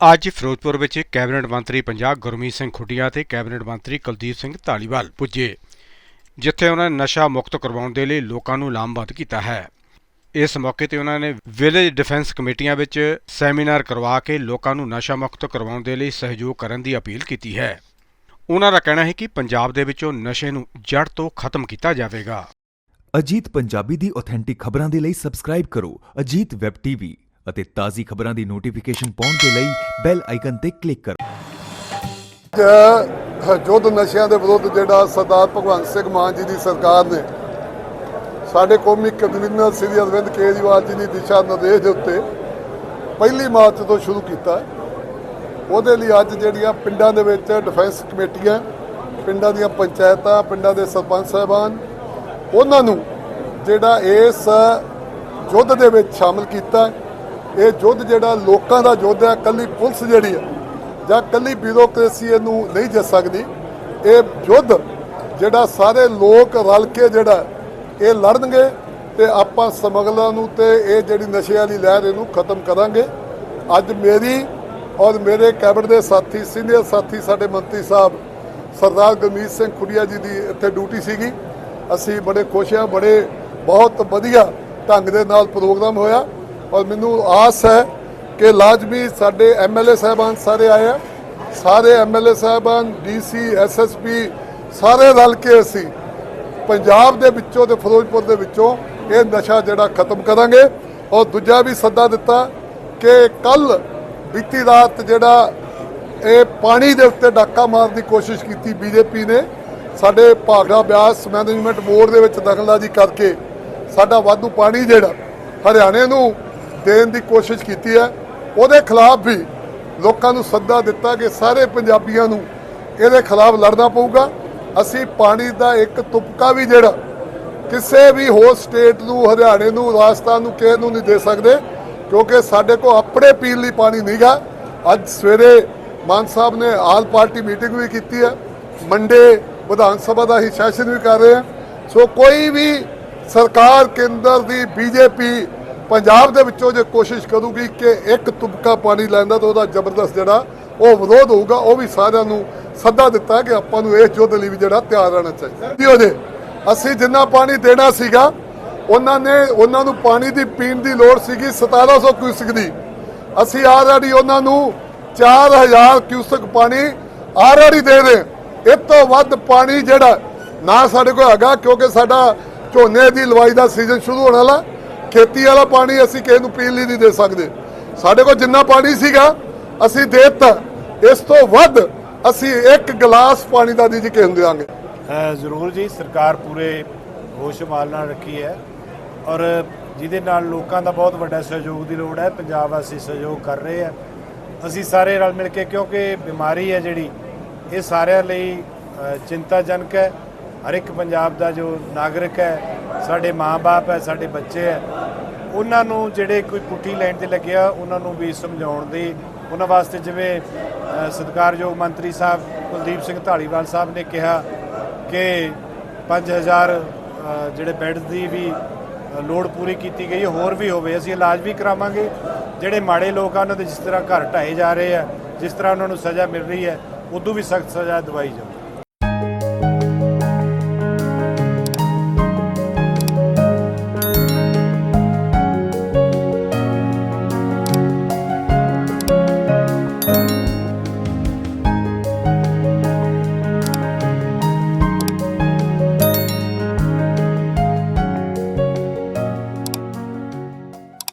ਅੱਜ ਫਿਰੋਜ਼ਪੁਰ ਵਿੱਚ ਕੈਬਨਿਟ ਮੰਤਰੀ ਪੰਜਾਬ ਗੁਰਮੀਤ ਸਿੰਘ ਖੁੱਡੀਆਂ ਤੇ ਕੈਬਨਿਟ ਮੰਤਰੀ ਕੁਲਦੀਪ ਸਿੰਘ ਢਾਲੀਵਾਲ ਪੁੱਜੇ, ਜਿੱਥੇ ਉਹਨਾਂ ਨੇ ਨਸ਼ਾ ਮੁਕਤ ਕਰਵਾਉਣ ਦੇ ਲਈ ਲੋਕਾਂ ਨੂੰ ਲਾਮਬੰਦ ਕੀਤਾ ਹੈ। ਇਸ ਮੌਕੇ ਤੇ ਉਹਨਾਂ ਨੇ ਵਿਲੇਜ ਡਿਫੈਂਸ ਕਮੇਟੀਆਂ ਵਿੱਚ ਸੈਮੀਨਾਰ ਕਰਵਾ ਕੇ ਲੋਕਾਂ ਨੂੰ ਨਸ਼ਾ ਮੁਕਤ ਕਰਵਾਉਣ ਦੇ ਲਈ ਸਹਿਯੋਗ ਕਰਨ ਦੀ ਅਪੀਲ ਕੀਤੀ ਹੈ। ਉਹਨਾਂ ਦਾ ਕਹਿਣਾ ਹੈ ਕਿ ਪੰਜਾਬ ਦੇ ਵਿੱਚੋਂ ਨਸ਼ੇ ਨੂੰ ਜੜ ਤੋਂ ਖਤਮ ਕੀਤਾ ਜਾਵੇਗਾ। ਅਜੀਤ ਪੰਜਾਬੀ ਦੀ ਆਥੈਂਟਿਕ ਖਬਰਾਂ ਦੇ ਲਈ ਸਬਸਕ੍ਰਾਈਬ ਕਰੋ ਅਜੀਤ ਵੈਬ ਟੀਵੀ। ਅਤੇ ਤਾਜ਼ੀ ਖਬਰਾਂ ਦੀ ਨੋਟੀਫਿਕੇਸ਼ਨ ਪਾਉਣ ਦੇ ਲਈ ਬੈਲ ਆਈਕਨ ਤੇ ਕਲਿੱਕ ਕਰੋ। ਅੱਜ ਯੁੱਧ ਨਸ਼ਿਆਂ ਦੇ ਵਿਰੁੱਧ ਜਿਹੜਾ ਸਰਦਾਰ ਭਗਵੰਤ ਸਿੰਘ ਮਾਨ ਜੀ ਦੀ ਸਰਕਾਰ ਨੇ, ਸਾਡੇ ਕੌਮੀ ਕਨਵੀਨਰ ਸ੍ਰੀ ਅਰਵਿੰਦ ਕੇਜਰੀਵਾਲ ਜੀ ਦੀ ਦਿਸ਼ਾ ਨਿਰਦੇਸ਼ ਦੇ ਉੱਤੇ ਪਹਿਲੀ ਮਾਰਚ ਤੋਂ ਸ਼ੁਰੂ ਕੀਤਾ ਉਹਦੇ ਲਈ ਅੱਜ ਜਿਹੜੀਆਂ ਪਿੰਡਾਂ ਦੇ ਵਿੱਚ ਡਿਫੈਂਸ ਕਮੇਟੀਆਂ, ਪਿੰਡਾਂ ਦੀਆਂ ਪੰਚਾਇਤਾਂ, ਪਿੰਡਾਂ ਦੇ ਸਰਪੰਚ ਸਾਹਿਬਾਨ, ਉਹਨਾਂ ਨੂੰ ਜਿਹੜਾ ਇਸ ਯੁੱਧ ਦੇ ਵਿੱਚ ਸ਼ਾਮਲ ਕੀਤਾ ਇਹ ਯੁੱਧ ਜਿਹੜਾ ਲੋਕਾਂ ਦਾ ਯੁੱਧ ਹੈ ਕੱਲੀ ਪੁਲਿਸ ਜਿਹੜੀ ਹੈ, ਜਾਂ ਕੱਲੀ ਬਿਊਰੋਕ੍ਰੇਸੀ ਇਹਨੂੰ ਨਹੀਂ ਜਿੱਤ ਸਕਦੀ। ਇਹ ਯੁੱਧ ਜਿਹੜਾ ਸਾਰੇ ਲੋਕ ਰਲ ਕੇ ਜਿਹੜਾ ਇਹ ਲੜਨਗੇ ਤੇ ਆਪਾਂ ਸਮਗਲਰਾਂ ਨੂੰ ਤੇ ਇਹ ਜਿਹੜੀ ਨਸ਼ੇ ਵਾਲੀ ਲਹਿਰ ਇਹਨੂੰ ਖਤਮ ਕਰਾਂਗੇ। ਅੱਜ ਮੇਰੀ ਔਰ ਮੇਰੇ ਕੈਬਨਿਟ ਦੇ ਸਾਥੀ, ਸੀਨੀਅਰ ਸਾਥੀ ਸਾਡੇ ਮੰਤਰੀ ਸਾਹਿਬ ਸਰਦਾਰ ਗੁਰਮੀਤ ਸਿੰਘ ਖੁੱਡੀਆ ਜੀ ਦੀ ਇੱਥੇ ਡਿਊਟੀ ਸੀਗੀ। ਅਸੀਂ ਬੜੇ ਖੁਸ਼ ਹਾਂ, ਬੜੇ ਬਹੁਤ ਵਧੀਆ ਢੰਗ ਦੇ ਨਾਲ ਪ੍ਰੋਗਰਾਮ ਹੋਇਆ। ਔਰ ਮੈਨੂੰ ਆਸ ਹੈ ਕਿ ਲਾਜ਼ਮੀ ਸਾਡੇ ਐਮਐਲਏ ਸਾਹਿਬਾਨ ਸਾਰੇ ਆਏ ਆ। ਸਾਰੇ ਐਮਐਲਏ ਸਾਹਿਬਾਨ ਡੀਸੀ ਐਸਐਸਪੀ ਸਾਰੇ ਰਲ ਕੇ ਅਸੀਂ ਪੰਜਾਬ ਦੇ ਵਿੱਚੋਂ ਤੇ ਫਿਰੋਜ਼ਪੁਰ ਦੇ ਵਿੱਚੋਂ ਇਹ ਨਸ਼ਾ ਜਿਹੜਾ ਖਤਮ ਕਰਾਂਗੇ। ਔਰ ਦੂਜਾ ਵੀ ਸੱਦਾ ਦਿੱਤਾ ਕਿ ਕੱਲ ਬੀਤੀ ਰਾਤ ਜਿਹੜਾ ਇਹ ਪਾਣੀ ਦੇ ਉੱਤੇ ਡਾਕਾ ਮਾਰਨ ਦੀ ਕੋਸ਼ਿਸ਼ ਕੀਤੀ ਬੀਜੇਪੀ ਨੇ, ਸਾਡੇ ਭਾਗੜਾ ਬਿਆਸ ਮੈਨੇਜਮੈਂਟ ਬੋਰਡ ਦੇ ਵਿੱਚ ਦਖਲਅੰਦਾਜ਼ੀ ਕਰਕੇ ਸਾਡਾ ਵਾਧੂ ਪਾਣੀ ਜਿਹੜਾ ਹਰਿਆਣੇ ਨੂੰ ਦੇਣ ਦੀ ਕੋਸ਼ਿਸ਼ ਕੀਤੀ ਹੈ। ਉਹਦੇ ਖਿਲਾਫ ਵੀ ਲੋਕਾਂ ਨੂੰ ਸੱਦਾ ਦਿੱਤਾ ਕਿ ਸਾਰੇ ਪੰਜਾਬੀਆਂ ਨੂੰ ਇਹਦੇ ਖਿਲਾਫ ਲੜਨਾ ਪਊਗਾ। ਅਸੀਂ ਪਾਣੀ ਦਾ ਇੱਕ ਤੁਪਕਾ ਵੀ ਜਿਹੜਾ ਕਿਸੇ ਵੀ ਹੋਰ ਸਟੇਟ ਨੂੰ, ਹਰਿਆਣੇ ਨੂੰ, ਰਾਜਸਥਾਨ ਨੂੰ, ਕਿਸੇ ਨੂੰ ਨਹੀਂ ਦੇ ਸਕਦੇ, ਕਿਉਂਕਿ ਸਾਡੇ ਕੋਲ ਆਪਣੇ ਪੀਣ ਲਈ ਪਾਣੀ ਨਹੀਂਗਾ ਅੱਜ ਸਵੇਰੇ ਮਾਨ ਸਾਹਿਬ ਨੇ ਆਲ ਪਾਰਟੀ ਮੀਟਿੰਗ ਵੀ ਕੀਤੀ ਹੈ। ਮੰਡੇ ਵਿਧਾਨ ਸਭਾ ਦਾ ਹੀ ਸੈਸ਼ਨ ਵੀ ਕਰ ਰਹੇ ਹਾਂ। ਸੋ ਕੋਈ ਵੀ ਸਰਕਾਰ ਕੇਂਦਰ ਦੀ ਬੀਜੇਪੀ ਪੰਜਾਬ ਦੇ ਵਿੱਚੋਂ ਜੇ ਕੋਸ਼ਿਸ਼ ਕਰੂਗੀ ਕਿ ਇੱਕ ਤੁਬਕਾ ਪਾਣੀ ਲੈਂਦਾ ਤਾਂ ਉਹਦਾ ਜ਼ਬਰਦਸਤ ਜਿਹੜਾ ਉਹ ਵਿਰੋਧ ਹੋਊਗਾ, ਉਹ ਵੀ ਸਾਰਿਆਂ ਨੂੰ ਸੱਦਾ ਦਿੱਤਾ ਕਿ ਆਪਾਂ ਨੂੰ ਇਸ ਯੁੱਧ ਲਈ ਵੀ ਜਿਹੜਾ ਤਿਆਰ ਰਹਿਣਾ ਚਾਹੀਦਾ। ਜੀ ਉਹਦੇ ਅਸੀਂ ਜਿੰਨਾ ਪਾਣੀ ਦੇਣਾ ਸੀਗਾ, ਉਹਨਾਂ ਨੇ, ਉਹਨਾਂ ਨੂੰ ਪਾਣੀ ਦੀ ਪੀਣ ਦੀ ਲੋੜ ਸੀਗੀ 1700 ਕਿਊਸਕ ਦੀ। ਅਸੀਂ ਆਲਰੇਡੀ ਉਹਨਾਂ ਨੂੰ 4000 ਕਿਊਸਕ ਪਾਣੀ ਆਲਰੇਡੀ ਦੇ ਰਹੇ ਇਹ ਤੋਂ ਵੱਧ ਪਾਣੀ ਜਿਹੜਾ, ਨਾ ਸਾਡੇ ਕੋਲ ਹੈਗਾ, ਕਿਉਂਕਿ ਸਾਡਾ ਝੋਨੇ ਦੀ ਲਵਾਈ ਦਾ ਸੀਜ਼ਨ ਸ਼ੁਰੂ ਹੋਣ ਵਾਲਾ। ਖੇਤੀ ਵਾਲਾ ਪਾਣੀ ਅਸੀਂ ਕਿਸੇ ਨੂੰ ਪੀਣ ਲਈ ਨਹੀਂ ਦੇ ਸਕਦੇ। ਸਾਡੇ ਕੋਲ ਜਿੰਨਾ ਪਾਣੀ ਸੀਗਾ, ਅਸੀਂ ਦੇ ਦਿੱਤਾ। ਇਸ ਤੋਂ ਵੱਧ ਅਸੀਂ ਇੱਕ ਗਲਾਸ ਪਾਣੀ ਦਾ ਨਹੀਂ ਜੀ ਕਿਸੇ ਨੂੰ ਦੇਵਾਂਗੇ ਜ਼ਰੂਰ ਜੀ, ਸਰਕਾਰ ਪੂਰੇ ਹੋਸ਼ਮਾਲ ਨਾਲ ਰੱਖੀ ਹੈ। ਔਰ ਜਿਹਦੇ ਨਾਲ ਲੋਕਾਂ ਦਾ ਬਹੁਤ ਵੱਡਾ ਸਹਿਯੋਗ ਦੀ ਲੋੜ ਹੈ, ਪੰਜਾਬ ਵਾਸੀ ਸਹਿਯੋਗ ਕਰ ਰਹੇ ਆ ਅਸੀਂ ਸਾਰੇ ਰਲ ਮਿਲ ਕੇ, ਕਿਉਂਕਿ ਬਿਮਾਰੀ ਹੈ ਜਿਹੜੀ, ਇਹ ਸਾਰਿਆਂ ਲਈ ਚਿੰਤਾਜਨਕ ਹੈ। ਹਰ ਇੱਕ ਪੰਜਾਬ ਦਾ ਜੋ ਨਾਗਰਿਕ ਹੈ, ਸਾਡੇ ਮਾਪੇ ਹੈ, ਸਾਡੇ ਬੱਚੇ ਹੈ ਉਹਨਾਂ ਨੂੰ ਜਿਹੜੇ ਕੋਈ ਪੁੱਠੀ ਲਾਈਨ ਤੇ ਲੱਗਿਆ ਉਹਨਾਂ ਨੂੰ ਵੀ ਸਮਝਾਉਣ ਦੀ ਉਹਨਾਂ ਵਾਸਤੇ ਜਿਵੇਂ ਸਤਿਕਾਰਯੋਗ ਮੰਤਰੀ ਸਾਹਿਬ ਕੁਲਦੀਪ ਸਿੰਘ ਢਾਲੀਵਾਲ ਸਾਹਿਬ ਨੇ ਕਿਹਾ ਕਿ 5000 ਅ, ਜਿਹੜੇ ਬੈੱਡ ਦੀ ਵੀ ਲੋੜ ਪੂਰੀ ਕੀਤੀ ਗਈ ਹੋਰ ਵੀ ਹੋਵੇ ਅਸੀਂ ਇਲਾਜ ਵੀ ਕਰਾਵਾਂਗੇ। ਜਿਹੜੇ ਮਾੜੇ ਲੋਕ ਆ ਉਹਨਾਂ ਦੇ ਜਿਸ ਤਰ੍ਹਾਂ ਘਰ ਢਾਏ ਜਾ ਰਹੇ ਆ ਜਿਸ ਤਰ੍ਹਾਂ ਉਹਨਾਂ ਨੂੰ ਸਜ਼ਾ ਮਿਲ ਰਹੀ ਹੈ ਉਦੋਂ ਵੀ ਸਖਤ ਸਜ਼ਾ ਦਵਾਈ ਜਾਵੇ